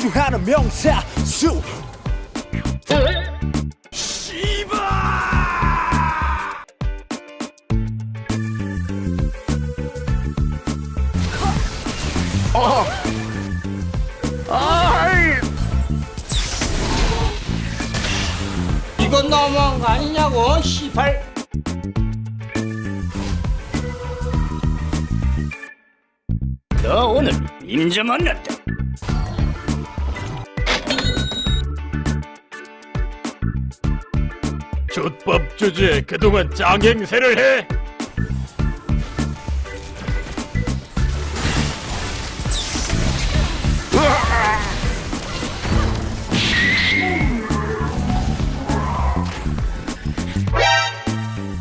백두하는 명사 수. 이건 너무한 거 아니냐고 시발. 너 오늘 인정 안 났다. 족법 주제에 그동안 짱행세를 해.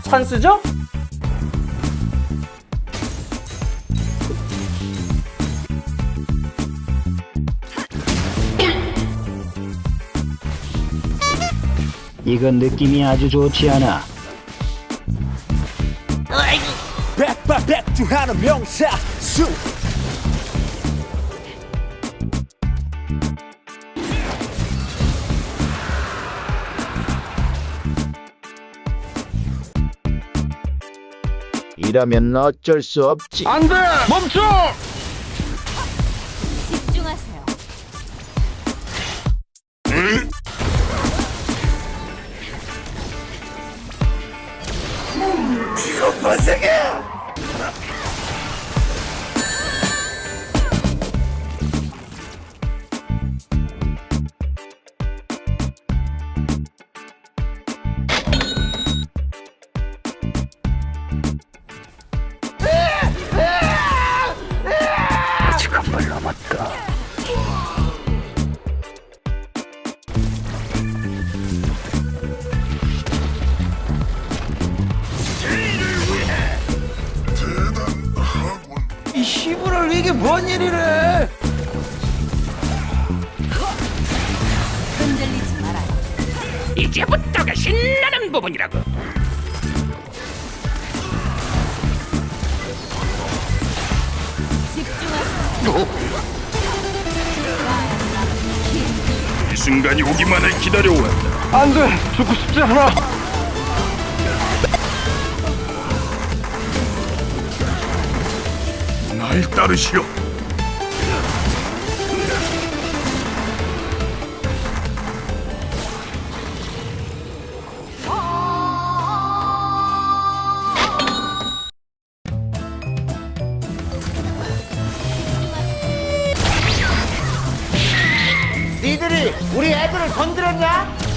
찬스죠? 이건 느낌이 아주 좋지 않아. 백바 백두하는 명사 수 이라면 어쩔 수 없지. 안 돼 멈춰. 아직 뭔 일이래 흔들리지 말아요. 이제부터가 신나는 부분이라고. 집중하세요. 이 순간이 오기만을 기다려왔다. 안 돼 죽고 싶지 않아. 날 따르시오. 니들이 우리 애들을 건드렸냐?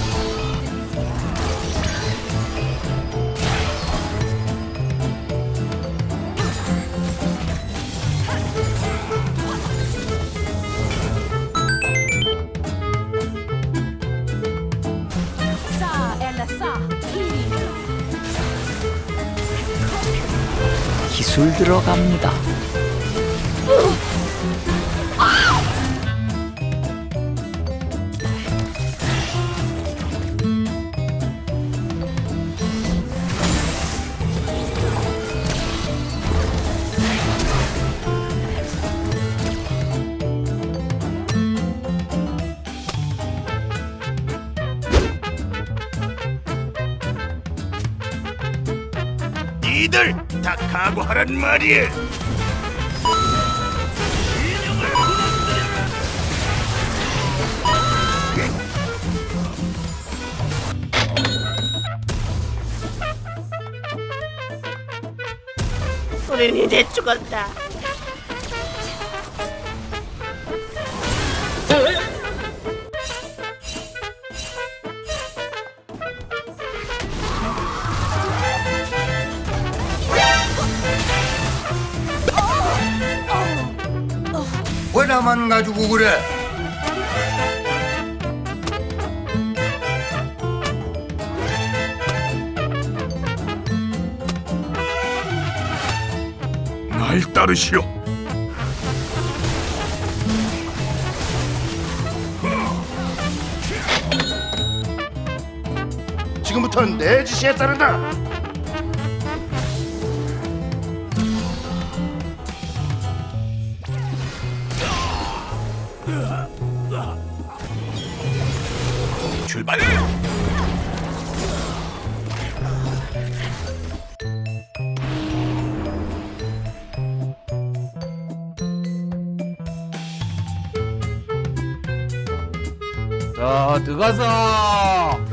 술 들어 갑니다. 니들 다 각오하란 말이야. 우린 이제 죽었다 왜 나만 가지고 그래? 날 따르시오. 지금부터는 내 지시에 따른다. 출발! 자, 들어가서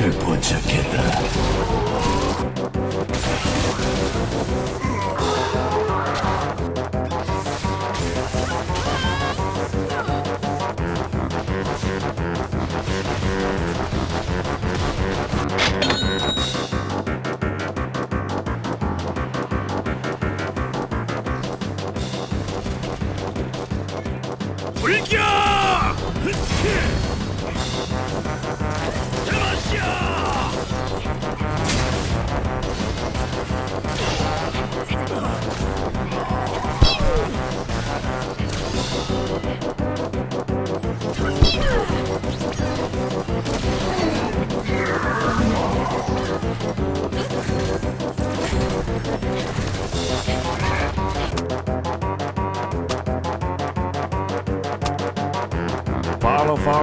목표를 포착했다.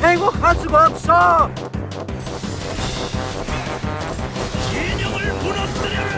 행복할 수가 없어! 진영을 무너뜨려라!